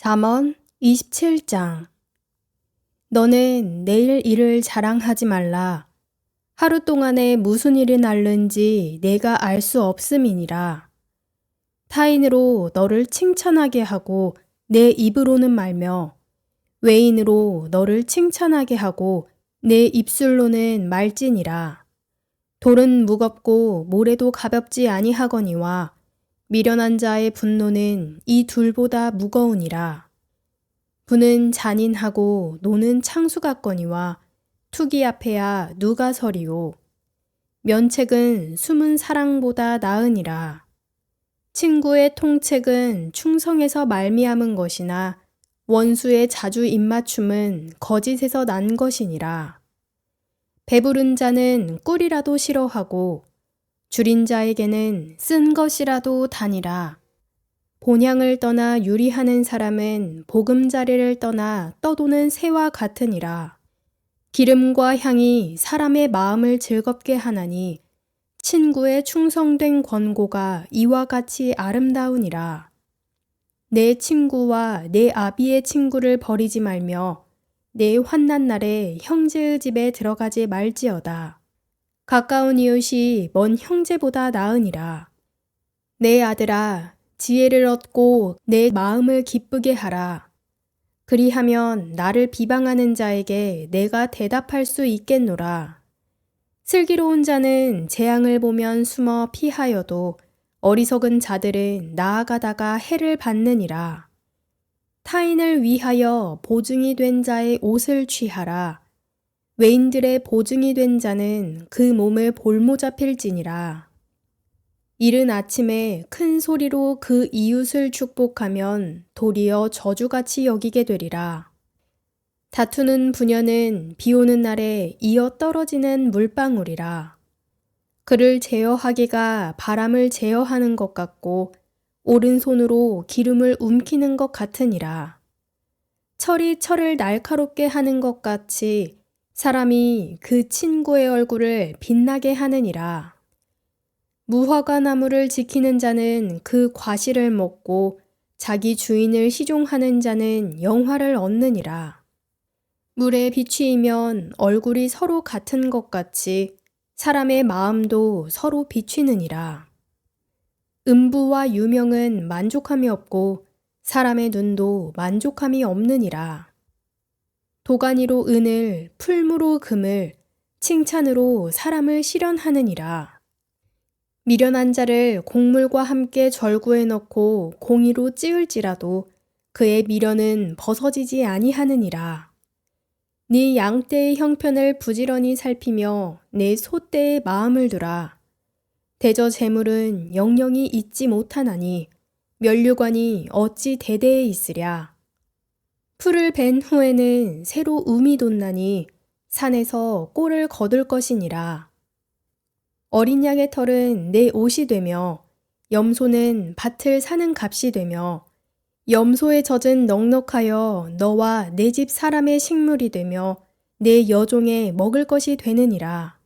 잠언 27장 너는 내일 일을 자랑하지 말라. 하루 동안에 무슨 일이 날는지 내가 알 수 없음이니라. 타인으로 너를 칭찬하게 하고 내 입으로는 말며 외인으로 너를 칭찬하게 하고 내 입술로는 말지니라. 돌은 무겁고 모래도 가볍지 아니하거니와 미련한 자의 분노는 이 둘보다 무거우니라. 부는 잔인하고 노는 창수 같거니와 투기 앞에야 누가 서리오. 면책은 숨은 사랑보다 나으니라. 친구의 통책은 충성에서 말미암은 것이나 원수의 자주 입맞춤은 거짓에서 난 것이니라. 배부른 자는 꿀이라도 싫어하고 줄인 자에게는 쓴 것이라도 다니라. 본향을 떠나 유리하는 사람은 보금자리를 떠나 떠도는 새와 같으니라. 기름과 향이 사람의 마음을 즐겁게 하나니 친구의 충성된 권고가 이와 같이 아름다우니라. 내 친구와 내 아비의 친구를 버리지 말며 내 환난 날에 형제의 집에 들어가지 말지어다. 가까운 이웃이 먼 형제보다 나으니라. 내 아들아, 지혜를 얻고 내 마음을 기쁘게 하라. 그리하면 나를 비방하는 자에게 내가 대답할 수 있겠노라. 슬기로운 자는 재앙을 보면 숨어 피하여도 어리석은 자들은 나아가다가 해를 받느니라. 타인을 위하여 보증이 된 자의 옷을 취하라. 외인들의 보증이 된 자는 그 몸을 볼모자 필지니라. 이른 아침에 큰 소리로 그 이웃을 축복하면 도리어 저주같이 여기게 되리라. 다투는 부녀는 비 오는 날에 이어 떨어지는 물방울이라. 그를 제어하기가 바람을 제어하는 것 같고 오른손으로 기름을 움키는 것 같으니라. 철이 철을 날카롭게 하는 것 같이 사람이 그 친구의 얼굴을 빛나게 하느니라. 무화과 나무를 지키는 자는 그 과실을 먹고 자기 주인을 시종하는 자는 영화를 얻느니라. 물에 비추이면 얼굴이 서로 같은 것 같이 사람의 마음도 서로 비추느니라. 음부와 유명은 만족함이 없고 사람의 눈도 만족함이 없느니라. 도가니로 은을, 풀무로 금을, 칭찬으로 사람을 실현하느니라. 미련한 자를 곡물과 함께 절구에 넣고 공의로 찌을지라도 그의 미련은 벗어지지 아니하느니라. 네 양떼의 형편을 부지런히 살피며 내 소떼의 마음을 두라. 대저 재물은 영영이 잊지 못하나니 면류관이 어찌 대대에 있으랴. 풀을 벤 후에는 새로 um이 돋나니 산에서 꼴을 거둘 것이니라. 어린 양의 털은 내 옷이 되며 염소는 밭을 사는 값이 되며 염소의 젖은 넉넉하여 너와 내 집 사람의 식물이 되며 내 여종의 먹을 것이 되느니라.